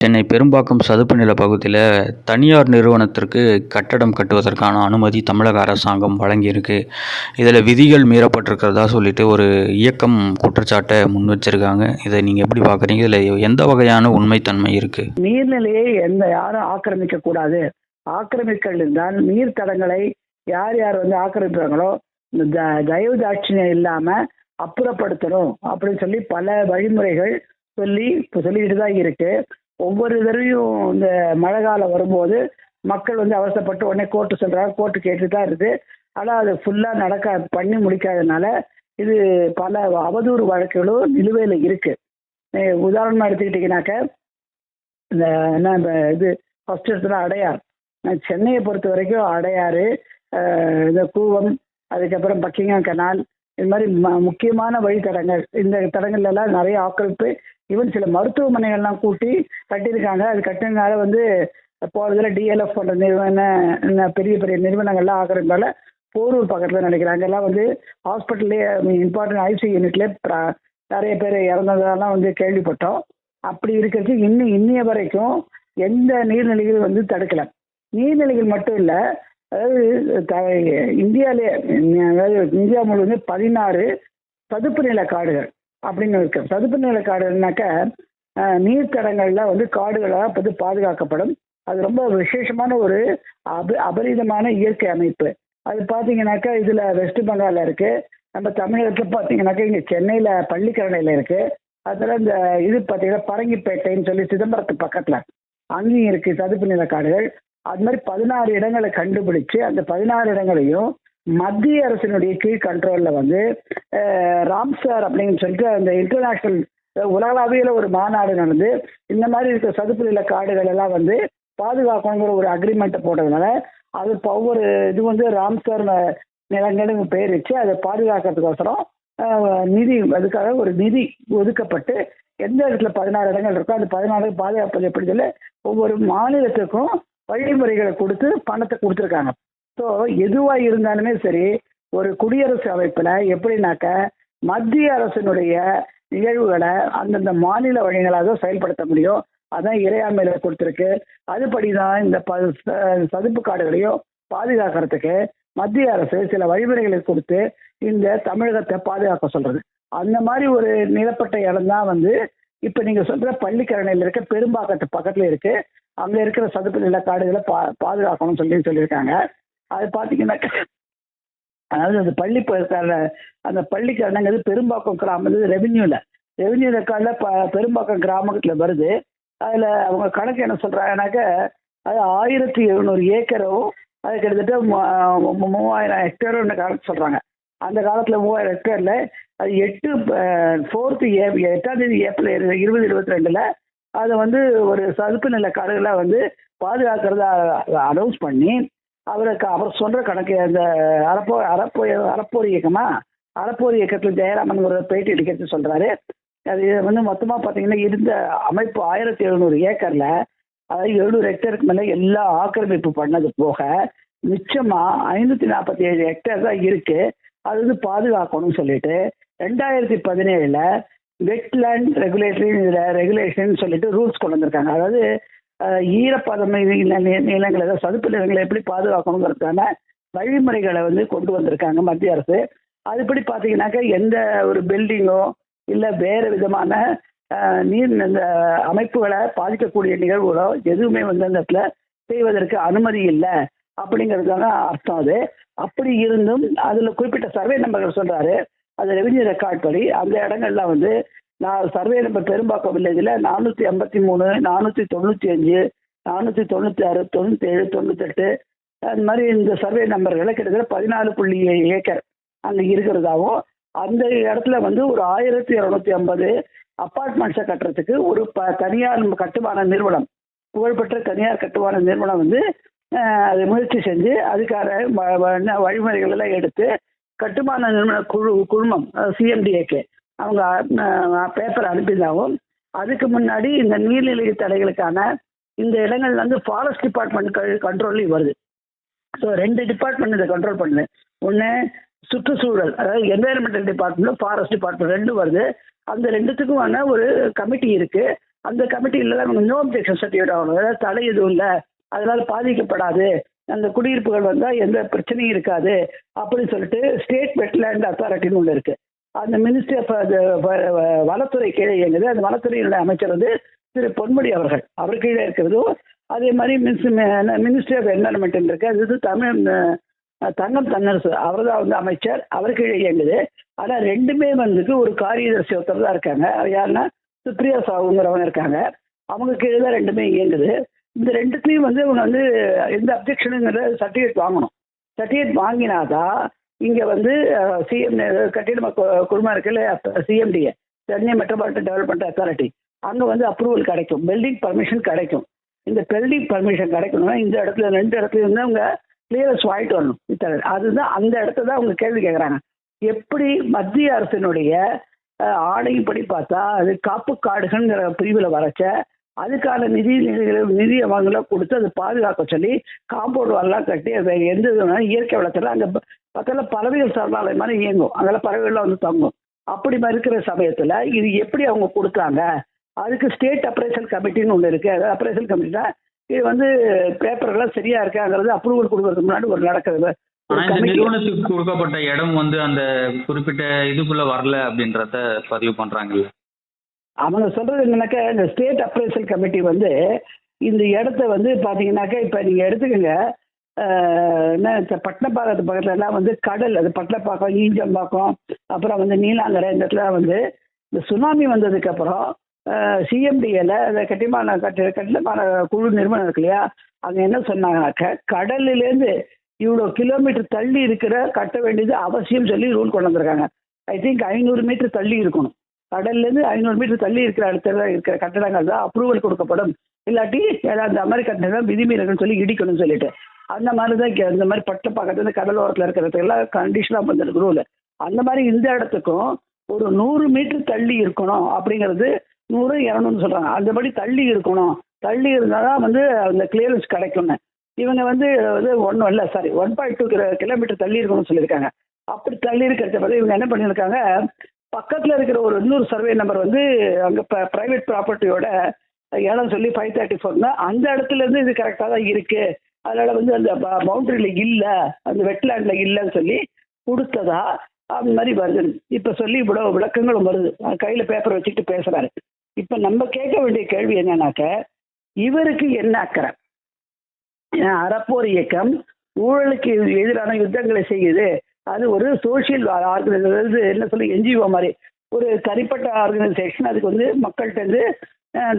சென்னை பெரும்பாக்கம் சதுப்பு நில பகுதியில் தனியார் நிறுவனத்திற்கு கட்டடம் கட்டுவதற்கான அனுமதி தமிழக அரசாங்கம் வழங்கியிருக்கு. இதில் விதிகள் மீறப்பட்டிருக்கிறதா சொல்லிட்டு ஒரு இயக்கம் குற்றச்சாட்டை முன் வச்சிருக்காங்க. இதை நீங்கள் எப்படி பார்க்குறீங்க இதில் எந்த வகையான உண்மைத்தன்மை இருக்குது நீர்நிலையை எந்த யாரும் ஆக்கிரமிக்க கூடாது. ஆக்கிரமிக்கல் இருந்தால் நீர் தடங்களை யார் யார் வந்து ஆக்கிரமிப்பாங்களோ இந்த தயவு தாட்சியம் இல்லாமல் அப்புறப்படுத்தணும் அப்படின்னு சொல்லி பல வழிமுறைகள் சொல்லி இப்போ சொல்லிக்கிட்டு தான் இருக்குது ஒவ்வொரு தடவையும் இந்த மழை காலம் வரும்போது மக்கள் வந்து அவசரப்பட்டு உடனே கோர்ட்டு சொல்கிறாங்க கோர்ட்டு கேட்டு தான் இருக்குது ஆனால் அது ஃபுல்லாக நடக்க பண்ணி முடிக்காதனால இது பல அவதூறு வழக்குகளும் நிலுவையில் இருக்குது உதாரணமாக எடுத்துக்கிட்டிங்கனாக்க இந்த என்ன இந்த இது ஃபஸ்ட் இடத்துல அடையார். சென்னையை பொறுத்த வரைக்கும் அடையாறு இந்த கூவம் அதுக்கப்புறம் பக்கிங்காம் கனால் இது மாதிரி ம முக்கியமான வழித்தடங்கள். இந்த தடங்கள்லாம் நிறைய ஆக்கிரமிப்பு ஈவன் சில மருத்துவமனைகள்லாம் கூட்டி கட்டியிருக்காங்க. அது கட்டினால வந்து போகிறதுல டிஎல்எஃப் போன்ற நிறுவன என்ன பெரிய பெரிய நிறுவனங்கள்லாம் ஆகிறதுனால போரூர் பக்கத்தில் நினைக்கிறேன். அங்கெல்லாம் வந்து ஹாஸ்பிட்டல்லே இம்பார்ட்டன்ட் ஐசி யூனிட்லேயே நிறைய பேர் இறந்ததெல்லாம் வந்து கேள்விப்பட்டோம். அப்படி இருக்கிறது இன்னும் இன்னைய வரைக்கும் எந்த நீர்நிலைகள் வந்து தடுக்கல. நீர்நிலைகள் மட்டும் இல்லை அதாவது த- இந்தியாவிலே அதாவது இந்தியா முழுவதும் பதினாறு சதுப்பு நில காடுகள். அப்படின்னு இருக்கு. சதுப்பு நில காடுனாக்க நீர்த்தடங்கள்ல வந்து காடுகளாக வந்து பாதுகாக்கப்படும். அது ரொம்ப விசேஷமான ஒரு அப அபரிதமான இயற்கை அமைப்பு. அது பார்த்தீங்கன்னாக்கா இதில் வெஸ்ட் பெங்காலில் இருக்கு. நம்ம தமிழகத்தில் பார்த்தீங்கன்னாக்கா இங்கே சென்னையில் பள்ளிக்கரணையில் இருக்கு. அதில் இந்த இது பார்த்தீங்கன்னா பரங்கிப்பேட்டைன்னு சொல்லி சிதம்பரத்து பக்கத்தில் அங்கேயும் இருக்கு சதுப்பு நில காடுகள். அது மாதிரி பதினாறு இடங்களை கண்டுபிடிச்சு அந்த பதினாறு இடங்களையும் மத்திய அரசினுடைய கீழ் கண்ட்ரோலில் வந்து ராம்சார் அப்படின்னு சொல்லிட்டு அந்த இன்டர்நேஷ்னல் உலகளாவியில் ஒரு மாநாடு நடந்து இந்த மாதிரி இருக்க சதுப்பு நில காடுகள் எல்லாம் வந்து பாதுகாக்கணுங்கிற ஒரு அக்ரிமெண்ட்டை போட்டதுனால அது இப்போ ஒவ்வொரு இது வந்து ராம்சார் நிலங்கள்னு பேர் வச்சு அதை பாதுகாக்கிறதுக்கோசரம் நிதி அதுக்காக ஒரு நிதி ஒதுக்கப்பட்டு எந்த இடத்துல பதினாறு இடங்கள் இருக்கோ அந்த பதினாறு பாதுகாப்பது எப்படி சொல்லி ஒவ்வொரு மாநிலத்துக்கும் வழிமுறைகளை கொடுத்து பணத்தை கொடுத்துருக்காங்க. ஸோ எதுவாக இருந்தாலுமே சரி ஒரு குடியரசு அமைப்பில் எப்படின்னாக்க மத்திய அரசினுடைய நிகழ்வுகளை அந்தந்த மாநில வழிகளாக செயல்படுத்த முடியும். அதான் இறையாண்மையில கொடுத்துருக்கு. அதுபடி தான் இந்த ப சதுப்பு காடுகளையும் பாதுகாக்கிறதுக்கு மத்திய அரசு சில வழிமுறைகளை கொடுத்து இந்த தமிழகத்தை பாதுகாக்க சொல்றது. அந்த மாதிரி ஒரு நிலப்பட்ட இடம் தான் வந்து இப்போ நீங்க சொல்ற பள்ளிக்கரணையில் இருக்க பெரும்பாக்கத்து பக்கத்துல இருக்கு. அங்க இருக்கிற சதுப்பு நில காடுகளை பா பாதுகாக்கணும்னு சொல்லி சொல்லியிருக்காங்க. அது பார்த்தீங்கன்னா அதாவது அந்த பள்ளி ப- அந்த பள்ளிக்கரணைங்கிறது பெரும்பாக்கம் கிராமம் ரெவென்யூல ரெவென்யூ ரெக்கார்டில் ப பெரும்பாக்கம் கிராமத்தில் வருது. அதில் அவங்க கணக்கு என்ன சொல்கிறாங்கனாக்க அது ஆயிரத்தி எழுநூறு ஏக்கரும் அது கிட்டத்தட்ட மூவாயிரம் ஹெக்டேரும் கணக்கு சொல்கிறாங்க அந்த காலத்தில் மூவாயிரம் ஹெக்டேரில் அது எட்டு ஃபோர்த்து ஏ எட்டாம் தேதி ஏப்ரல் இரு- இருபது இருபத்தி ரெண்டில் அதை வந்து ஒரு சதுப்பு நில காடுகளை வந்து பாதுகாக்கிறத அனௌன்ஸ் பண்ணி அவருக்கு அவர் சொல்கிற கணக்கு அந்த அறப்போ அறப்போ அறப்போர் இயக்கமா? அறப்போர் இயக்கத்தில் ஜெயராமன் ஒரு பேட்டி எடுக்கிறது சொல்றாரு. அது வந்து மொத்தமாக பார்த்தீங்கன்னா இருந்த அமைப்பு ஆயிரத்தி எழுநூறு ஏக்கரில் அதாவது எழுநூறு ஹெக்டருக்கு மேலே எல்லா ஆக்கிரமிப்பு பண்ணது போக மிச்சமாக ஐநூற்றி நாற்பத்தி ஏழு ஹெக்டேர் தான் இருக்குது அது வந்து பாதுகாக்கணும்னு சொல்லிட்டு ரெண்டாயிரத்தி பதினேழில் வெட்லேண்ட் ரெகுலேட்டரி இதில் ரெகுலேஷன் சொல்லிட்டு ரூல்ஸ் கொண்டு வந்திருக்காங்க. அதாவது ஈரப்பதமை நிலங்களை அதாவது சதுப்பு நிலங்களை எப்படி பாதுகாக்கணுங்கிறதுக்கான வழிமுறைகளை வந்து கொண்டு வந்திருக்காங்க மத்திய அரசு. அதுபடி பார்த்தீங்கன்னாக்கா எந்த ஒரு பில்டிங்கோ இல்லை வேறு விதமான நீர் இந்த அமைப்புகளை பாதிக்கக்கூடிய நிகழ்வுகளோ எதுவுமே வந்து அந்த இடத்துல செய்வதற்கு அனுமதி இல்லை அப்படிங்கிறதுக்கான அர்த்தம் அது. அப்படி இருந்தும் அதில் குறிப்பிட்ட சர்வே நம்பர்கள் சொல்கிறாரு அது ரெவென்யூ ரெக்கார்ட் படி அந்த இடங்கள்லாம் வந்து நான் சர்வே நம்பர் பெரும்பாக்கம் வில்லேஜில் நானூற்றி ஐம்பத்தி மூணு நானூற்றி தொண்ணூற்றி அஞ்சு நானூற்றி தொண்ணூற்றி ஆறு தொண்ணூற்றி ஏழு தொண்ணூத்தெட்டு. அந்த மாதிரி இந்த சர்வே நம்பர்களை கிட்டத்தட்ட பதினாலு புள்ளி ஏக்கர் அங்கே இருக்கிறதாவும் அந்த இடத்துல வந்து ஒரு ஆயிரத்தி இரநூத்தி ஐம்பது அப்பார்ட்மெண்ட்ஸை கட்டுறதுக்கு ஒரு ப தனியார் கட்டுமான நிறுவனம் புகழ்பெற்ற தனியார் கட்டுமான நிறுவனம் வந்து அதை முயற்சி செஞ்சு அதுக்கான வ- வ- வழிமுறைகள் எல்லாம் எடுத்து கட்டுமான நிறுவன குழு குழுமம் சிஎம்டிஏகே அவங்க பேப்பர் அனுப்பியிருந்தாங்க அதுக்கு முன்னாடி இந்த நீர்நிலை தடைகளுக்கான இந்த இடங்கள் வந்து ஃபாரஸ்ட் டிபார்ட்மெண்ட் கண்ட்ரோல்லையும் வருது. ஸோ ரெண்டு டிபார்ட்மெண்ட் இதை கண்ட்ரோல் பண்ணுது. ஒன்று சுற்றுச்சூழல் அதாவது என்வைரன்மெண்டல் டிபார்ட்மெண்ட் ஃபாரஸ்ட் டிபார்ட்மெண்ட் ரெண்டும் வருது. அந்த ரெண்டுத்துக்குமான ஒரு கமிட்டி இருக்கு. அந்த கமிட்டியில் தான் நோ அப்ஜெக்ஷன் சர்டிஃபிகேட் ஆகணும் அதாவது தடை எதுவும் இல்லை. அதனால் பாதிக்கப்படாது. அந்த குடியிருப்புகள் வந்தால் எந்த பிரச்சனையும் இருக்காது. அப்படின்னு சொல்லிட்டு ஸ்டேட் வெட்லேண்ட் அத்தாரிட்டின்னு ஒன்று இருக்குது அந்த மினிஸ்ட்ரி ஆஃப் வனத்துறை கீழே இயங்குது. அந்த வனத்துறையினுடைய அமைச்சர் வந்து திரு பொன்முடி அவர்கள். அவர் கீழே இருக்கிறதோ அதே மாதிரி மினிஸ்ட்ரி ஆஃப் என்வரன்மெண்ட் இருக்கு. அது வந்து தமிழ் தங்கம் தன்னரசு. அவர் தான் வந்து அமைச்சர். அவர் கீழே இயங்குது. ஆனால் ரெண்டுமே வந்துட்டு ஒரு காரியதர்சி ஒருத்தர் தான் இருக்காங்க. அது யாருன்னா சுப்ரியா சாவுங்கிறவங்க இருக்காங்க. அவங்க கீழே தான் ரெண்டுமே இயங்குது. இந்த ரெண்டுத்தையும் வந்து இவங்க வந்து எந்த அப்ஜெக்ஷனுங்கிற சர்டிஃபிகேட் வாங்கணும். சர்டிஃபிகேட் வாங்கினாதான் இங்கே வந்து சிஎம் கட்டிட குழுமா இருக்குல்ல CMDA Chennai metropolitan development authority அங்கே வந்து அப்ரூவல் கிடைக்கும். பில்டிங் பர்மிஷன் கிடைக்கும். இந்த பில்டிங் பர்மிஷன் கிடைக்கணும்னா இந்த இடத்துல ரெண்டு இடத்துல இருந்து அவங்க கிளியரன்ஸ் வாங்கிட்டு வரணும். அதுதான் அந்த இடத்த தான் அவங்க கேள்வி கேட்குறாங்க எப்படி மத்திய அரசினுடைய ஆணையின்படி பார்த்தா அது காப்பு காடுகள்ங்கிற பிரிவில் வரைச்ச அதுக்கான நிதி நிதிகளை- நிதி அவங்கள கொடுத்து அதை பாதுகாக்க சொல்லி காம்பவுண்ட் வரலாம் கட்டி அதை எந்த இதுனா இயற்கை வளத்தில் அங்கே பக்கத்தில் பறவைகள் சரணாலயம் மாதிரி இயங்கும். அங்கெல்லாம் பறவைகள்லாம் வந்து தங்கும். அப்படி இருக்கிற சமயத்தில் இது எப்படி அவங்க கொடுத்தாங்க அதுக்கு ஸ்டேட் அப்ரைசல் கமிட்டின்னு ஒன்று இருக்குது அது அப்ரைசல் கமிட்டினா இது வந்து பேப்பர்லாம் சரியா இருக்காங்கிறது அப்ரூவல் கொடுக்கறதுக்கு முன்னாடி ஒரு committee- நிறுவனத்துக்கு கொடுக்கப்பட்ட இடம் வந்து அந்த குறிப்பிட்ட இதுக்குள்ள வரல அப்படின்றத பதிவு பண்றாங்கல்ல. அவங்க சொல்றது என்னன்னாக்கா இந்த ஸ்டேட் அப்ரைசல் கமிட்டி வந்து இந்த இடத்த வந்து பார்த்தீங்கன்னாக்கா இப்போ நீங்கள் எடுத்துக்கோங்க. என்ன இந்த பட்டணப்பாக்கத்து பக்கத்துல எல்லாம் வந்து கடல் அது பட்டினப்பாக்கம் ஈஞ்சம்பாக்கம் அப்புறம் வந்து நீலாங்கரை இந்த இடத்துல வந்து இந்த சுனாமி வந்ததுக்கு அப்புறம் சிஎம்டிஏல அந்த கட்டிமான கட்டு கட்டிடமான குழு நிறுவனம் இருக்கு இல்லையா? அங்கே என்ன சொன்னாங்கனாக்க கடல்லேருந்து இவ்வளோ கிலோமீட்டர் தள்ளி இருக்கிற கட்ட வேண்டியது அவசியம் சொல்லி ரூல் கொண்டு வந்திருக்காங்க. ஐ திங்க் ஐநூறு மீட்டர் தள்ளி இருக்கணும். கடல்லேருந்து ஐநூறு மீட்டர் தள்ளி இருக்கிற இடத்துல இருக்கிற கட்டடங்கள் தான் அப்ரூவல் கொடுக்கப்படும். இல்லாட்டி ஏதாவது அந்த மாதிரி கட்டணம் விதிமீறல்னு சொல்லி இடிக்கணும்னு சொல்லிட்டு. அந்த மாதிரி தான் இந்த மாதிரி பட்ட பக்கத்துல கடலோரத்தில் இருக்கிறதுக்கெல்லாம் கண்டிஷனாக வந்திருக்கு ரூல் அந்த மாதிரி இந்த இடத்துக்கும் ஒரு நூறு மீட்டர் தள்ளி இருக்கணும் அப்படிங்கிறது நூறு இரநூறுன்னு சொல்கிறாங்க அந்தபடி தள்ளி இருக்கணும். தள்ளி இருந்தால் தான் வந்து அந்த கிளியரன்ஸ் கிடைக்கும்னு. இவங்க வந்து வந்து ஒன்றும் இல்லை sorry one point two kilometre தள்ளி இருக்கணும்னு சொல்லியிருக்காங்க. அப்படி தள்ளி இருக்கிறத பார்த்து இவங்க என்ன பண்ணியிருக்காங்க? பக்கத்தில் இருக்கிற ஒரு இன்னொரு சர்வே நம்பர் வந்து அங்கே இப்போ ப்ரைவேட் ப்ராப்பர்ட்டியோட இடம் சொல்லி ஃபைவ் தேர்ட்டி ஃபோர்னா அந்த இடத்துல இருந்து இது கரெக்டாக தான் இருக்கு. அதனால வந்து அந்த பவுண்டரியில் இல்லை அந்த வெட்லேண்டில் இல்லைன்னு சொல்லி கொடுத்ததா? அந்த மாதிரி வருது. இப்போ சொல்லி இவ்வளோ விளக்கங்களும் வருது. கையில் பேப்பர் வச்சுக்கிட்டு பேசுகிறாரு இப்போ நம்ம கேட்க வேண்டிய கேள்வி என்னன்னாக்க இவருக்கு என்ன அக்கறை? அறப்போர் இயக்கம் ஊழலுக்கு எதிரான யுத்தங்களை செய்யுது. அது ஒரு சோஷியல் ஆர்கனைசேஷன் என்ன சொல்லி என்ஜிஓ மாதிரி. ஒரு தனிப்பட்ட ஆர்கனைசேஷன் அதுக்கு வந்து மக்கள்கிட்ட இருந்து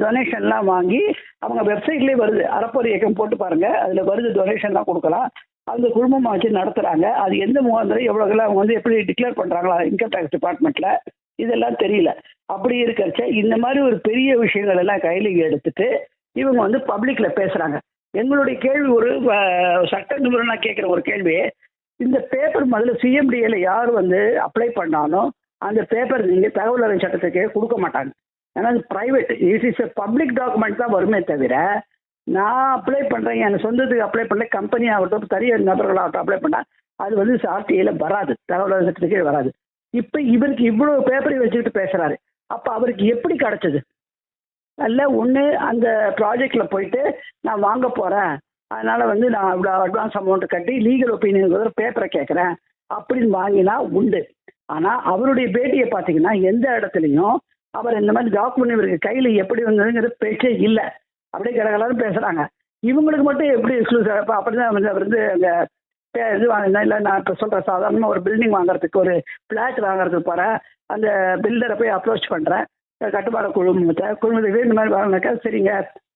டொனேஷன்லாம் வாங்கி அவங்க வெப்சைட்லேயே வருது. அறப்போர் இயக்கம் போட்டு பாருங்க. அதில் வருது டொனேஷன்லாம் கொடுக்கலாம். அந்த குடும்பமாக வச்சு நடத்துகிறாங்க அது எந்த முகாந்திரம் எவ்வளோக்கெல்லாம் அவங்க வந்து எப்படி டிக்ளேர் பண்ணுறாங்களா இன்கம் டேக்ஸ் டிபார்ட்மெண்ட்டில் இதெல்லாம் தெரியல. அப்படி இருக்கிறச்ச இந்த மாதிரி ஒரு பெரிய விஷயங்கள் எல்லாம் கையில் எடுத்துட்டு இவங்க வந்து பப்ளிக்கில் பேசுகிறாங்க எங்களுடைய கேள்வி ஒரு சட்ட நிபுணர் நான் கேட்குற ஒரு கேள்வி இந்த பேப்பர் முதல்ல சிஎம்டிஏல யார் வந்து அப்ளை பண்ணாலும் அந்த பேப்பர் நீங்கள் தகவல் அறிவு சட்டத்துக்கு கொடுக்க மாட்டாங்க. ஏன்னா அது private it is a public document தான் வருமே தவிர நான் அப்ளை பண்ணுறேன் என் சொந்தத்துக்கு அப்ளை பண்ண கம்பெனி ஆகட்டும் தனியார் நபர்களாகட்டும் அப்ளை பண்ணால் அது வந்து ஆர்டிஐல வராது. தகவல் அறிவு சட்டத்துக்கே வராது. இப்போ இவருக்கு இவ்வளோ பேப்பரை வச்சுக்கிட்டு பேசுகிறாரு அப்போ அவருக்கு எப்படி கிடைச்சது? அல்ல ஒன்று அந்த ப்ராஜெக்டில் போயிட்டு நான் வாங்க போகிறேன் அதனால் வந்து நான் இவ்வளோ அட்வான்ஸ் அமௌண்ட் கட்டி லீகல் ஒப்பீனியன் பேப்பரை கேட்குறேன். அப்படின்னு வாங்கினா உண்டு. ஆனால் அவருடைய பேட்டியை பார்த்தீங்கன்னா எந்த இடத்துலையும் அவர் இந்த மாதிரி டாக்குமெண்ட் இவருக்கு கையில் எப்படி வந்ததுங்கிறது பேச்சே இல்லை. அப்படியே கடகலாரும் பேசுகிறாங்க இவங்களுக்கு மட்டும் எப்படி எக்ஸ்க்ளூசிவ் இப்போ அப்படி தான் வந்து அவர் வந்து அங்கே இது வாங்கினா இல்லை நான் இப்போ சொல்கிறேன் சாதாரணமாக ஒரு பில்டிங் வாங்குறதுக்கு ஒரு ஃப்ளாட் வாங்குறதுக்கு போகிறேன் அந்த பில்டரை போய் அப்ரோச் பண்ணுறேன் கட்டுப்பாடு குழுமத்தை குழுமத்துக்கு இந்த மாதிரி வாங்கினாக்கா சரிங்க.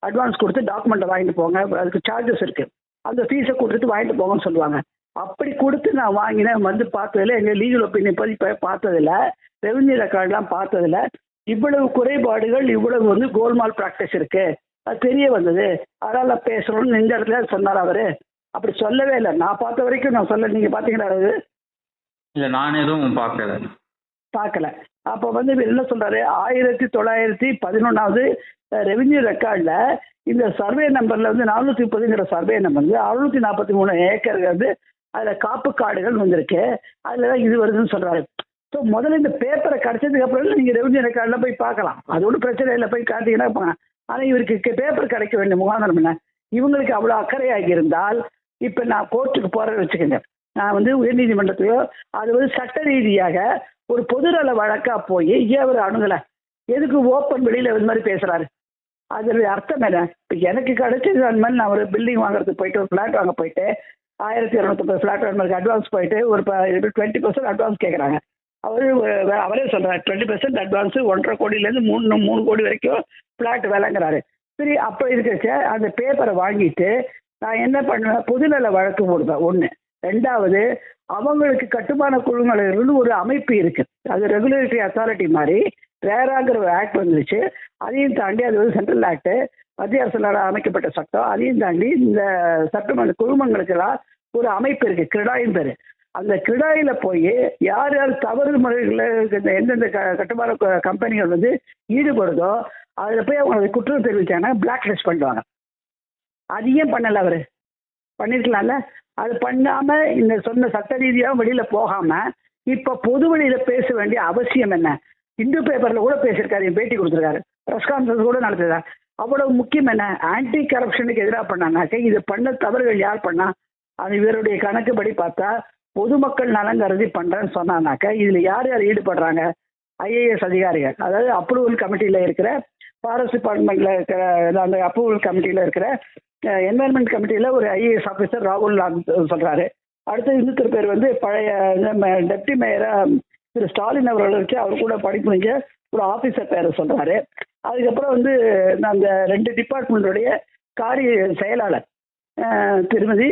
அட்வான்ஸ் கொடுத்து டாக்குமெண்ட்டை வாங்கிட்டு போங்க. அதுக்கு சார்ஜஸ் இருக்குது அந்த ஃபீஸை கொடுத்துட்டு வாங்கிட்டு போங்கன்னு சொல்லுவாங்க. அப்படி கொடுத்து நான் வாங்கினேன். வந்து பார்த்ததில்ல எங்கள் லீகல் ஒப்பீனியன் பற்றி பார்த்ததில்ல ரெவன்யூ ரெக்கார்ட்லாம் பார்த்ததில்ல இவ்வளவு குறைபாடுகள் இவ்வளவு வந்து கோல்மால் ப்ராக்டிஸ் இருக்கு. அது தெரிய வந்தது. அதனால் பேசணும்னு இந்த இடத்துல சொன்னார் அவர். அப்படி சொல்லவே இல்லை. நான் பார்த்த வரைக்கும் நான் சொல்ல நீங்கள் பார்த்தீங்களா அது? இல்ல நான் எதுவும் பார்க்கல. பார்க்கல. அப்போ வந்து இவர் என்ன சொல்றாரு? ஆயிரத்தி தொள்ளாயிரத்தி பதினொன்றாவது ரெவென்யூ ரெக்கார்டில் இந்த சர்வே நம்பரில் வந்து நானூற்றி முப்பதுங்கிற சர்வே நம்பர் வந்து அறுநூத்தி நாற்பத்தி மூணு ஏக்கர் வந்து அதில் காப்பு காடுகள் வந்திருக்கு. அதில் தான் இது வருதுன்னு சொல்கிறாரு ஸோ முதல்ல இந்த பேப்பரை கிடைச்சதுக்கு அப்புறம் நீங்கள் ரெவென்யூ ரெக்கார்டில் போய் பார்க்கலாம். அது ஒன்றும் பிரச்சனை இல்லை. போய் காட்டிங்கன்னா ஆனால் இவருக்கு பேப்பர் கிடைக்க வேண்டிய முகாந்திரம் என்ன? இவங்களுக்கு அவ்வளோ அக்கறையாகி இருந்தால் இப்போ நான் கோர்ட்டுக்கு போகிறேன்னு வச்சுக்கோங்க. நான் வந்து உயர்நீதிமன்றத்தையோ அது வந்து சட்ட ரீதியாக ஒரு பொதுநல வழக்காக போய் ஏன் அவர் அணுகல? எதுக்கு ஓப்பன் வெளியில் இது மாதிரி பேசுகிறாரு அதில் அர்த்தம் என்ன? இப்போ எனக்கு கிடைச்சது அந்த மாதிரி நான் ஒரு பில்டிங் வாங்குறதுக்கு போயிட்டு ஒரு ஃப்ளாட் வாங்க போயிட்டு ஆயிரத்தி இரநூத்தம்பது ஃப்ளாட் வாங்கினதுக்கு அட்வான்ஸ் போயிட்டு ஒரு டுவெண்ட்டி பர்சன்ட் அட்வான்ஸ் கேட்குறாங்க அவரு அவரே சொல்கிறார் டுவெண்ட்டி பர்சன்ட் அட்வான்ஸு ஒன்றரை கோடியிலேருந்து மூணு மூணு கோடி வரைக்கும் ஃப்ளாட் விலைங்கிறாரு. சரி அப்போ இருக்கிறச்ச அந்த பேப்பரை வாங்கிட்டு நான் என்ன பண்ணுவேன்? பொதுநல வழக்கு போடுவேன். ஒன்று ரெண்டாவது அவங்களுக்கு கட்டுமான குழுங்களுக்கு ஒரு அமைப்பு இருக்கு. அது ரெகுலேட்டரி அத்தாரிட்டி மாதிரி ரேராங்கிற ஒரு ஆக்ட் வந்துருச்சு. அதையும் தாண்டி அது வந்து சென்ட்ரல் ஆக்ட் மத்திய அரசால் அமைக்கப்பட்ட சட்டம். அதையும் தாண்டி இந்த சட்டமன்ற குழுமங்களுக்கெல்லாம் ஒரு அமைப்பு இருக்கு கிடாயின் பேர். அந்த கிடாயில போய் யார் யார் தவறு முறைகளில் எந்தெந்த க கட்டுமான கம்பெனிகள் வந்து ஈடுபடுதோ அதில் போய் அவங்க குற்றம் தெரிவிச்சாங்கன்னா பிளாக் லிஸ்ட் பண்ணுவாங்க அது ஏன் பண்ணல அவரு? பண்ணிருக்கலாம்ல? அது பண்ணாம இந்த சொன்ன சட்ட ரீதியாக வெளியில போகாம இப்ப பொது வழியில பேச வேண்டிய அவசியம் என்ன? இந்து பேப்பர்ல கூட பேசியிருக்காரு என் பேட்டி கொடுத்துருக்காரு. ப்ரெஸ் கான்ஃபரன்ஸ் கூட நடத்துறாரு. அவ்வளவு முக்கியம் என்ன? ஆன்டி கரப்ஷனுக்கு எதிராக பண்ணாங்க இது பண்ண தவறுகள் யார் பண்ணா? அது இவருடைய கணக்குப்படி பார்த்தா பொதுமக்கள் நலன் கருதி பண்றேன்னு சொன்னானாக்க இதுல யார் யார் ஈடுபடுறாங்க? ஐஏஎஸ் அதிகாரிகள். அதாவது அப்ரூவல் கமிட்டியில இருக்கிற ஃபாரஸ்ட் டிபார்ட்மெண்ட்ல இருக்கிற அந்த அப்ரூவல் கமிட்டியில இருக்கிற என்வரன்மெண்ட் கமிட்டியில ஒரு ஐஏஎஸ் ஆஃபீஸர் ராகுல் சொல்றாரு. அடுத்து இன்னொருத்தர் பேர் வந்து பழைய டெப்டி மேயரா திரு ஸ்டாலின் அவர்கள் வச்சு அவர் கூட படிப்புங்க ஒரு ஆஃபீஸர் பேரை சொல்றாரு. அதுக்கப்புறம் வந்து அந்த ரெண்டு டிபார்ட்மெண்ட்டுடைய காரிய செயலாளர் திருமதி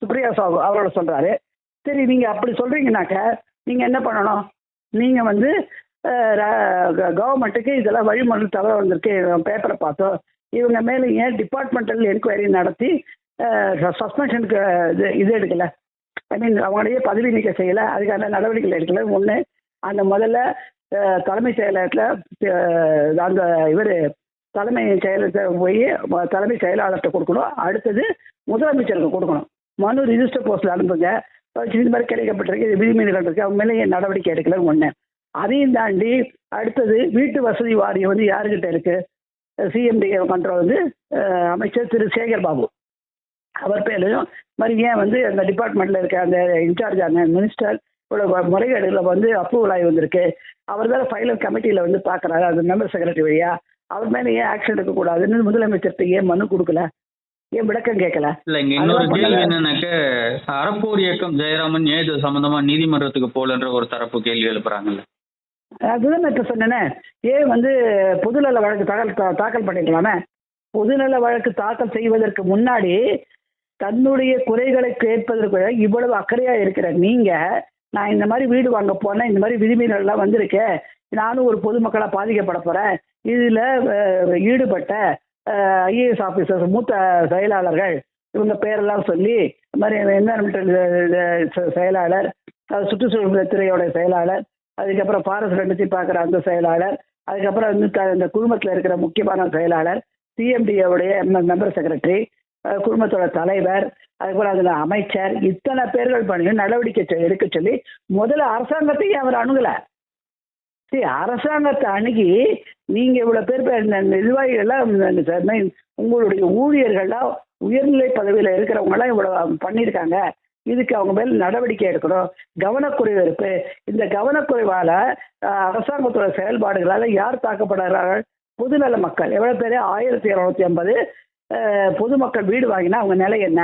சுப்ரியா சாஹு அவரோட சொல்றாரு. சரி நீங்க அப்படி சொல்றீங்கனாக்க நீங்க என்ன பண்ணணும்? நீங்க வந்து கவர்மெண்ட்டுக்கு இதெல்லாம் வழிமுறை தவிர வந்திருக்கு பேப்பரை பார்த்தோம். இவங்க மேலே ஏன் டிபார்ட்மெண்டல் என்கொயரி நடத்தி சஸ்பென்ஷனுக்கு இது இது எடுக்கலை? ஐ மீன் அவங்களையே பதவி நீக்க செய்யலை. அதுக்கான நடவடிக்கைகள் எடுக்கல. ஒன்று அந்த முதல்ல தலைமை தலைமைச் செயலகத்தில் அந்த இவர் தலைமை செயலகத்தில் போய் தலைமை செயலாளர்கிட்ட கொடுக்கணும். அடுத்தது முதலமைச்சருக்கு கொடுக்கணும். மனு ரிஜிஸ்டர் போஸ்ட்டில் அனுப்புங்க. இந்த மாதிரி கிடைக்கப்பட்டிருக்கு இது விதிமீறல்கள் இருக்குது அவங்க மேலே ஏன் நடவடிக்கை எடுக்கல ஒன்று அதையும் தாண்டி அடுத்தது வீட்டு வசதி வாரியம் வந்து யாருக்கிட்ட இருக்கு? சிஎம்டி கண்ட்ரோல் வந்து அமைச்சர் திரு. சேகர் பாபு. அவர் பேர்லையும் மாதிரி ஏன் வந்து அந்த டிபார்ட்மெண்ட்ல இருக்க அந்த இன்சார்ஜ் அந்த மினிஸ்டர் முறைகேடுகளில் வந்து அப்ரூவல் ஆகி வந்திருக்கு. அவர் தான் ஃபைனல் கமிட்டியில் வந்து பார்க்குறாரு அந்த மெம்பர் செக்ரட்டரி வழியா. அவர் மேலே ஏன் ஆக்ஷன் எடுக்கக்கூடாதுன்னு முதலமைச்சர்கிட்ட ஏன் மனு கொடுக்கல? ஏன் விளக்கம் கேட்கல? இல்ல இங்க இன்னொரு கேள்வி. என்னன்னாக்க அறப்போர் இயக்கம் ஜெயராமன் ஏன் இது சம்பந்தமா நீதிமன்றத்துக்கு போலன்ற ஒரு தரப்பு கேள்வி எழுப்புறாங்கல்ல. அதுதான் நான் இப்போ சொன்னேனே. ஏன் வந்து பொதுநல வழக்கு தாக்கல் தாக்கல் பண்ணிக்கலாமே. பொதுநல வழக்கு தாக்கல் செய்வதற்கு முன்னாடி தன்னுடைய குறைகளை கேட்பதற்கு இவ்வளவு அக்கறையா இருக்கிற நீங்க நான் இந்த மாதிரி வீடு வாங்க போனேன் இந்த மாதிரி விதிமீறல்லாம் வந்திருக்கேன் நானும் ஒரு பொதுமக்களா பாதிக்கப்பட போறேன். இதுல ஈடுபட்ட ஐஏஎஸ் ஆபீசர்ஸ் மூத்த செயலாளர்கள் இவங்க பேரெல்லாம் சொல்லி இந்த மாதிரி என்வரன்மெண்டல் செயலாளர் சுற்றுச்சூழல் துறையோட செயலாளர் அதுக்கப்புறம் ஃபாரஸ்ட் ரெண்டுத்தையும் பார்க்குற அந்த செயலாளர் அதுக்கப்புறம் வந்து த- இந்த குழுமத்தில் இருக்கிற முக்கியமான செயலாளர் சிஎம்டிஏவுடைய மெம்பர் செக்ரட்டரி குழுமத்தோட தலைவர் அதுக்கப்புறம் அதில் அமைச்சர் இத்தனை பேர்கள் பண்ணி நடவடிக்கை எடுக்க சொல்லி முதல்ல அரசாங்கத்தையும் அவர் அணுகலை. சரி அரசாங்கத்தை அணுகி நீங்க இவ்வளவு பேர் இந்த நிர்வாகிகள்லாம் உங்களுடைய ஊழியர்கள்லாம் உயர்நிலை பதவியில இருக்கிறவங்க எல்லாம் இவ்வளவு பண்ணியிருக்காங்க. இதுக்கு அவங்க மேல் நடவடிக்கை எடுக்கணும். கவனக்குறைவு இருக்கு. இந்த கவனக்குறைவால அஹ், அரசாங்கத்தோட செயல்பாடுகளால யார் தாக்கப்படுகிறார்கள்? பொதுநல மக்கள். எவ்வளோ பேர்? ஆயிரத்தி இரநூத்தி ஐம்பது பொதுமக்கள் வீடு வாங்கினா அவங்க நிலை என்ன?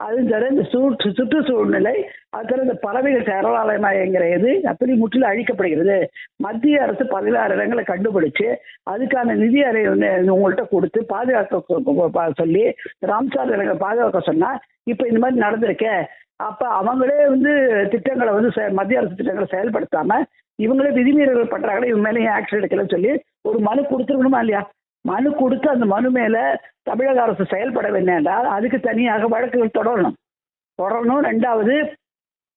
அது தர இந்த சுற்று சுற்று சூழ்நிலை அது தர இந்த பறவைகள் சரணாலயமாயங்கிற இது அப்படி முற்றிலும் அழிக்கப்படுகிறது. மத்திய அரசு பதினாறு இடங்களை கண்டுபிடிச்சு அதுக்கான நிதி அறை உங்கள்கிட்ட கொடுத்து பாதுகாக்க சொல்லி ராம்சார் இடங்களை பாதுகாக்க சொன்னா இப்போ இந்த மாதிரி நடந்திருக்கே. அப்போ அவங்களே வந்து திட்டங்களை வந்து செ- மத்திய அரசு திட்டங்களை செயல்படுத்தாம இவங்களே விதிமீறல்கள் பண்றாங்களே இவங்க மேலே ஆக்ஷன் எடுக்கலன்னு சொல்லி ஒரு மனு கொடுத்துருக்கணுமா இல்லையா? மனு கொடுத்து அந்த மனு மேல தமிழக அரசு செயல்பட என்றால் அதுக்கு தனியாக வழக்குகள் தொடரணும். தொடரணும். ரெண்டாவது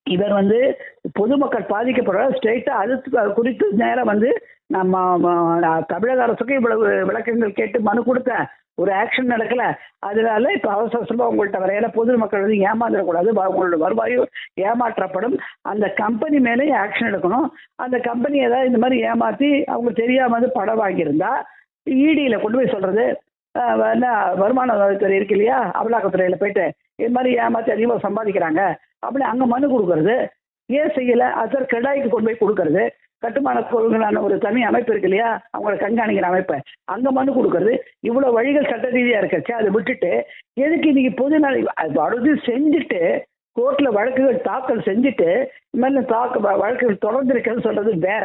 இவர் வந்து பொதுமக்கள் பாதிக்கப்படுற ஸ்ட்ரெயிட்டா அது குறித்து நேரம் வந்து நம்ம தமிழக அரசுக்கு இவ்வளவு விளக்கங்கள் கேட்டு மனு கொடுத்தேன் ஒரு ஆக்ஷன் நடக்கல. அதனால இப்ப அவசர அவசரமா உங்கள்கிட்ட வரையில பொதுமக்கள் வந்து ஏமாந்துடக்கூடாது. உங்களோட வருவாயும் ஏமாற்றப்படும். அந்த கம்பெனி மேலே ஆக்ஷன் எடுக்கணும். அந்த கம்பெனி ஏதாவது இந்த மாதிரி ஏமாத்தி அவங்க தெரியாம வந்து படம் வாங்கியிருந்தா இடியில கொண்டு போய் சொல்றது என்ன வருமான வரித்துறை இருக்கு இல்லையா? அமலாக்கத்துறையில போயிட்டு இது மாதிரி ஏமாத்தி அதிகமாக சம்பாதிக்கிறாங்க. அப்படின்னு அங்க மனு கொடுக்கறது ஏன் செய்யல? அதர் கெடாய்க்கு கொண்டு போய் கொடுக்கறது கட்டுமான கொள்கையான ஒரு தனி அமைப்பு இருக்கு இல்லையா? அவங்கள கண்காணிக்கிற அமைப்பு. அங்க மனு கொடுக்கறது இவ்வளவு வழிகள் சட்ட ரீதியா இருக்கச்சு அதை விட்டுட்டு எதுக்கு இன்னைக்கு பொது நாள் அடுத்து செஞ்சுட்டு கோர்ட்ல வழக்குகள் தாக்கல் செஞ்சுட்டு இந்த மாதிரி தாக்க வ- வழக்குகள் தொடர்ந்து இருக்குன்னு சொல்றது வேற.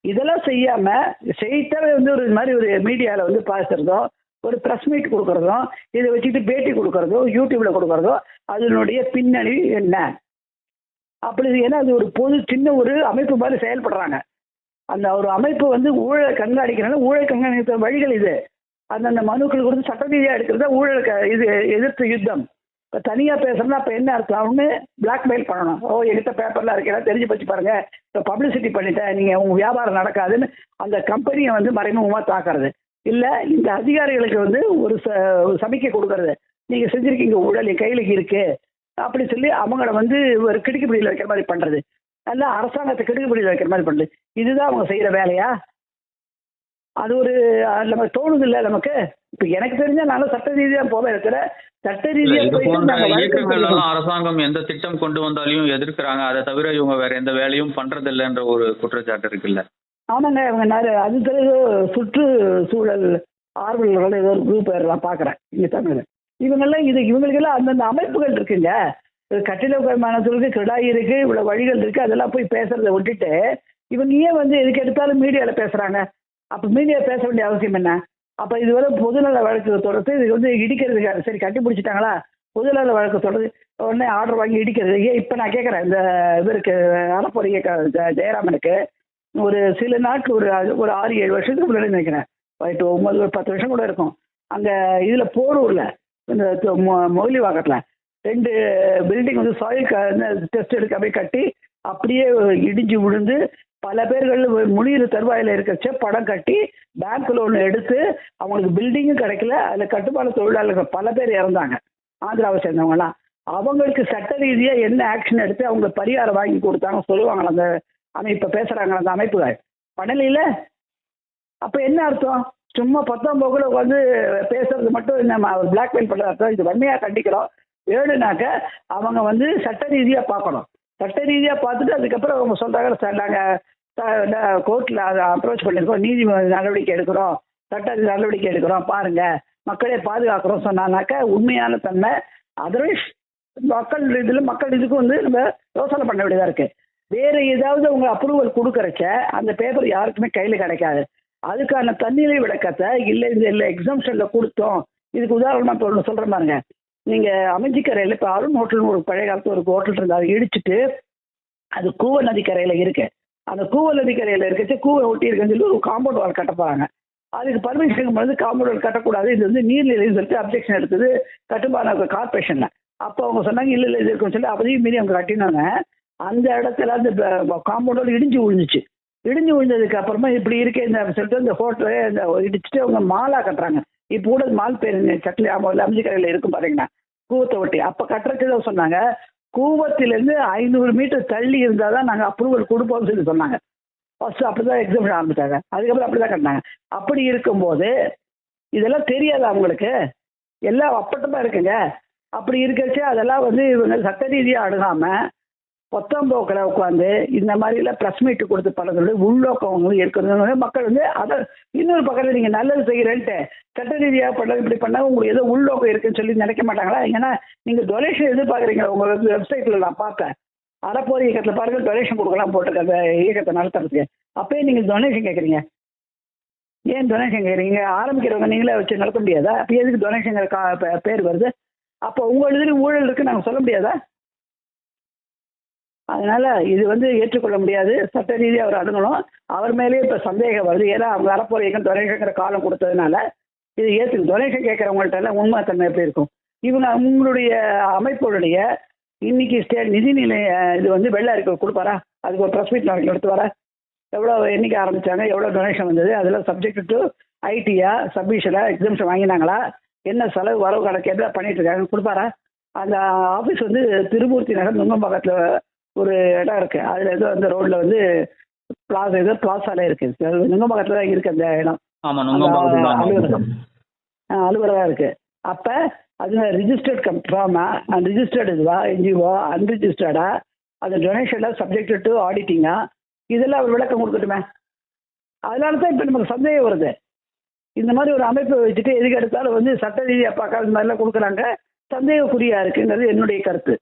இதெல்லாம் செய்யாம செய்தாவே வந்து ஒரு இது மாதிரி ஒரு மீடியாவில் வந்து பேசுறதோ ஒரு ப்ரெஸ் மீட் கொடுக்கறதோ இதை வச்சுட்டு பேட்டி கொடுக்கறதோ யூடியூப்ல கொடுக்கறதோ அதனுடைய பின்னணி என்ன? அப்படி ஏன்னா அது ஒரு பொது சின்ன ஒரு அமைப்பு மாதிரி செயல்படுறாங்க. அந்த ஒரு அமைப்பு வந்து ஊழல் கண்காணிக்கிறனால ஊழல் கண்காணிக்கிற வழிகள் இது. அந்தந்த மனுக்கள் கொடுத்து சட்ட ரீதியாக எடுக்கிறது ஊழல் க- இது எதிர்த்து யுத்தம். இப்போ தனியாக பேசுறதுனா அப்போ என்ன அர்த்தம்? ஒன்று பிளாக்மெயில் பண்ணணும். ஓ எடுத்த பேப்பர்லாம் இருக்கா தெரிஞ்சு போச்சு பாருங்க. இப்போ பப்ளிசிட்டி பண்ணிட்டேன் நீங்கள் உங்கள் வியாபாரம் நடக்காதுன்னு அந்த கம்பெனியை வந்து மறைமுகமாக தாக்குறது. இல்லை இந்த அதிகாரிகளுக்கு வந்து ஒரு ச ஒரு சமிக்கை கொடுக்கறது. நீங்கள் செஞ்சுருக்கீங்க ஊழல் என் கையில் இருக்கு. அப்படி சொல்லி அவங்கள வந்து ஒரு கிடுக்குப்பிடியில் வைக்கிற மாதிரி பண்ணுறது அல்ல அரசாங்கத்தை கிடுக்குப்பிடியில் வைக்கிற மாதிரி பண்ணுறது இதுதான் அவங்க செய்கிற வேலையா? அது ஒரு நம்ம தோணுது இல்லை நமக்கு? இப்போ எனக்கு தெரிஞ்சால் நானும் சட்ட ரீதியாக போவேன். இருக்கிறேன் சட்ட ரீதியாக அரசாங்கம் எந்த திட்டம் கொண்டு வந்தாலையும் எதிர்க்கிறாங்க. அதை தவிர இவங்க வேற எந்த வேலையும் பண்றது இல்லைன்ற ஒரு குற்றச்சாட்டு இருக்குல்ல. ஆமாங்க நிறைய அது தெரிஞ்ச சுற்றுச்சூழல் ஆர்வலர்கள் ஏதோ ஒரு குரூப் நான் பார்க்குறேன். இங்கே தமிழ் இவங்கெல்லாம் இது இவங்களுக்கெல்லாம் அந்தந்த அமைப்புகள் இருக்குங்க. கட்டிட விமானத்துக்கு கிடாய் இருக்கு இவ்வளோ வழிகள் இருக்கு அதெல்லாம் போய் பேசுறதை விட்டுட்டு இவங்க ஏன் வந்து எதுக்கு எடுத்தாலும் மீடியாவில் பேசுறாங்க? அப்போ மீடியா பேச வேண்டிய அவசியம் என்ன? அப்போ இதுவரை பொதுநல வழக்கு தொடர்ந்து இது வந்து இடிக்கிறதுக்கு சரி கட்டி பிடிச்சிட்டாங்களா? பொதுநல வழக்கு தொடர்ந்து உடனே ஆர்டர் வாங்கி இடிக்கிறது. ஏன் இப்போ நான் கேட்குறேன் இந்த இவருக்கு அறப்பொறிய ஜெயராமனுக்கு ஒரு சில நாட்கள் ஒரு ஒரு ஆறு ஏழு வருஷத்துக்கு முன்னாடி நினைக்கிறேன். எட்டு ஒன்பது ஒரு பத்து வருஷம் கூட இருக்கும். அங்கே இதில் போரூரில் இந்த து- மொ- ரெண்டு பில்டிங் வந்து சாயில் டெஸ்ட் எடுக்க போய் கட்டி அப்படியே இடிஞ்சு விழுந்து பல பேர்கள் முனியிற தருவாயில் இருக்கச்ச படம் கட்டி பேங்க் லோன் எடுத்து அவங்களுக்கு பில்டிங்கும் கிடைக்கல அதில் கட்டுமான தொழிலாளர்கள் பல பேர் இறந்தாங்க. ஆந்திராவை சேர்ந்தவங்களாம் அவங்களுக்கு சட்ட ரீதியாக என்ன ஆக்ஷன் எடுத்து அவங்க பரிகாரம் வாங்கி கொடுத்தாங்க சொல்லுவாங்களா அந்த அமைப்பை பேசுகிறாங்க அந்த அமைப்புகள். பண்ணலையில? அப்போ என்ன அர்த்தம்? சும்மா பத்தாம் போக்கில் உட்காந்து பேசுறது மட்டும் நம்ம பிளாக்மெயில் பண்ணுற அர்த்தம்? இது வன்மையாக கண்டிக்கிறோம். வேணுனாக்க அவங்க வந்து சட்ட ரீதியாக பார்க்கணும். சட்ட ரீதியாக பார்த்துட்டு அதுக்கப்புறம் அவங்க சொல்கிறாங்க சார் நாங்கள் கோர்ட்டில் அதை அப்ரோச் பண்ணியிருக்கோம் நீதி நடவடிக்கை எடுக்கிறோம் சட்ட நடவடிக்கை எடுக்கிறோம் பாருங்கள் மக்களை பாதுகாக்கிறோம் சொன்னானாக்க உண்மையான தன்மை அதர்வைஸ் மக்கள் இதில் மக்கள் இதுக்கு வந்து நம்ம யோசனை பண்ண வேண்டியதாக இருக்குது வேறு ஏதாவது அவங்க அப்ரூவல் கொடுக்குறச்ச அந்த பேப்பர் யாருக்குமே கையில் கிடைக்காது. அதுக்கான தன்னிலை விளக்கத்தை இல்லை இந்த இல்லை எக்ஸாம்ஷனில் கொடுத்தோம். இதுக்கு உதாரணமாக இப்போ ஒன்று சொல்கிறேன் பாருங்க. நீங்கள் அமைஞ்சிக்கரையில் இப்போ அருண் ஹோட்டல்னு ஒரு பழைய காலத்து ஒரு ஹோட்டல் இருந்து அதை இடிச்சுட்டு அது கூவ நதிக்கரையில் இருக்கு. அந்த கூவ நதிக்கரையில் இருக்கச்சு கூவை ஒட்டி இருக்குன்னு சொல்லி ஒரு காம்பவுண்ட் வால் கட்டப்பாங்க. அதுக்கு பர்மிஷன் வந்து காம்பவுண்ட் வால் கட்டக்கூடாது. இது வந்து நீர்நிலைன்னு சொல்லிட்டு அப்ஜெக்ஷன் எடுத்தது கட்டுமான கார்பரேஷனில் அப்போ அவங்க சொன்னாங்க இல்லை இல்லை இது இருக்குன்னு சொல்லி அதையும் மீறி அவங்க கட்டினாங்க. அந்த இடத்துல அந்த காம்பவுண்டோட இடிஞ்சு விழுந்துச்சு. இடிஞ்சு விழுந்ததுக்கு அப்புறமா இப்படி இருக்கே இந்த சொல்லிட்டு அந்த ஹோட்டலே இந்த இடிச்சுட்டு அவங்க மாலா கட்டுறாங்க. இப்போ கூட மால் பேர் சட்லி அமௌண்ட் அம்ஜிக்கரையில் இருக்கும் பாத்தீங்கன்னா. கூவத்தை ஒட்டி. அப்போ கட்டுறதுக்கு சொன்னாங்க. கூவத்திலேருந்து ஐநூறு மீட்டர் தள்ளி இருந்தால் தான் நாங்கள் அப்ரூவல் கொடுப்போம்னு சொல்லி சொன்னாங்க. ஃபர்ஸ்ட் அப்படி தான் எக்ஸாம் ஆரம்பித்தாங்க அதுக்கப்புறம் அப்படி தான் கட்டினாங்க. அப்படி இருக்கும்போது இதெல்லாம் தெரியாது அவங்களுக்கு எல்லாம் அப்பட்டமாக இருக்குங்க. அப்படி இருக்கச்சு அதெல்லாம் வந்து இவங்க சட்ட ரீதியாக அணுகாமல் பொத்தம்போக்கில் உட்காந்து இந்த மாதிரிலாம் ப்ரெஸ் மீட்டு கொடுத்து பழகிறது உள்நோக்கம் வந்து இருக்கிறது மக்கள் வந்து அதை இன்னொரு பக்கத்தில் நீங்கள் நல்லது செய்கிறேன்ட்டு சட்ட ரீதியாக பண்ண இப்படி பண்ணால் உங்களுக்கு ஏதோ உள்நோக்கம் இருக்குன்னு சொல்லி நினைக்க மாட்டாங்களா? ஏன்னா நீங்கள் டொனேஷன் எதிர்பார்க்குறீங்களா? உங்கள் வெப்சைட்டில் நான் பார்த்தேன். அறப்போர் இயக்கத்தில் பாருங்கள் டொனேஷன் கொடுக்கலாம் போட்டிருக்க அந்த இயக்கத்தை நடத்துறதுக்கு. அப்பயே நீங்கள் டொனேஷன் கேட்குறீங்க. ஏன் டொனேஷன் கேட்குறீங்க? ஆரம்பிக்கிறவங்க நீங்களே வச்சு நடத்த முடியாதா? அப்போ எதுக்கு டொனேஷன் கா பேர் வருது? அப்போ உங்கள் இதில் ஊழல் இருக்குன்னு நாங்கள் சொல்ல முடியாதா? அதனால இது வந்து ஏற்றுக்கொள்ள முடியாது. சட்ட ரீதியாக அவர் அணுகணும். அவர் மேலேயே இப்போ சந்தேகம் வருது. ஏன்னா அவங்க அறப்போர் இயக்கம் டொனேஷன்ங்கிற காலம் கொடுத்ததுனால இது ஏற்று டொனேஷன் கேட்குறவங்கள்ட்ட எல்லாம் உண்மைத்தன்மை எப்படி இருக்கும்? இவங்க உங்களுடைய அமைப்புடைய இன்னைக்கு ஸ்டேட் நிதிநிலை அஹ், இது வந்து வெள்ள அறிக்கை கொடுப்பாரா? அதுக்கு ஒரு ப்ரெஸ் மீட் நாளைக்கு எடுத்து வர எவ்வளோ எண்ணிக்கை ஆரம்பிச்சாங்க? எவ்வளோ டொனேஷன் வந்தது? அதெல்லாம் சப்ஜெக்ட் டு ஐடியா சப்மிஷனா எக்ஸாம்ஷன் வாங்கினாங்களா? என்ன செலவு வரவு கணக்கு என்ன பண்ணிட்டு இருக்காங்க கொடுப்பாரா? அந்த ஆஃபீஸ் வந்து திருமூர்த்தி நகர் நுங்கம்பாக்கத்தில் ஒரு இடம் இருக்கு. அதில் ஏதோ அந்த ரோட்டில் வந்து பிளாசா ஏதோ பிளாசால இருக்கு. நுங்கம்பாக்கத்தில் தான் இருக்கு அந்த இடம். அந்த அலுவலகம். இருக்கு. அப்போ அது ரிஜிஸ்டர்ட் கம் ஃபார்மா ரிஜிஸ்டர்டு இதுவா? என்ஜிஓ அன்ரிஜிஸ்டர்டா அந்த டொனேஷனில் சப்ஜெக்ட் டு ஆடிட்டிங்கா இதெல்லாம் அவர் விளக்கம் கொடுக்கட்டுமே? அதனால தான் இப்போ நமக்கு சந்தேகம் வருது. இந்த மாதிரி ஒரு அமைப்பை வச்சுட்டு எதுக்கு எடுத்தாலும் வந்து சட்ட ரீதியாக பார்க்காத இந்த மாதிரிலாம் கொடுக்குறாங்க. சந்தேகக்குறியா இருக்குங்கிறது என்னுடைய கருத்து.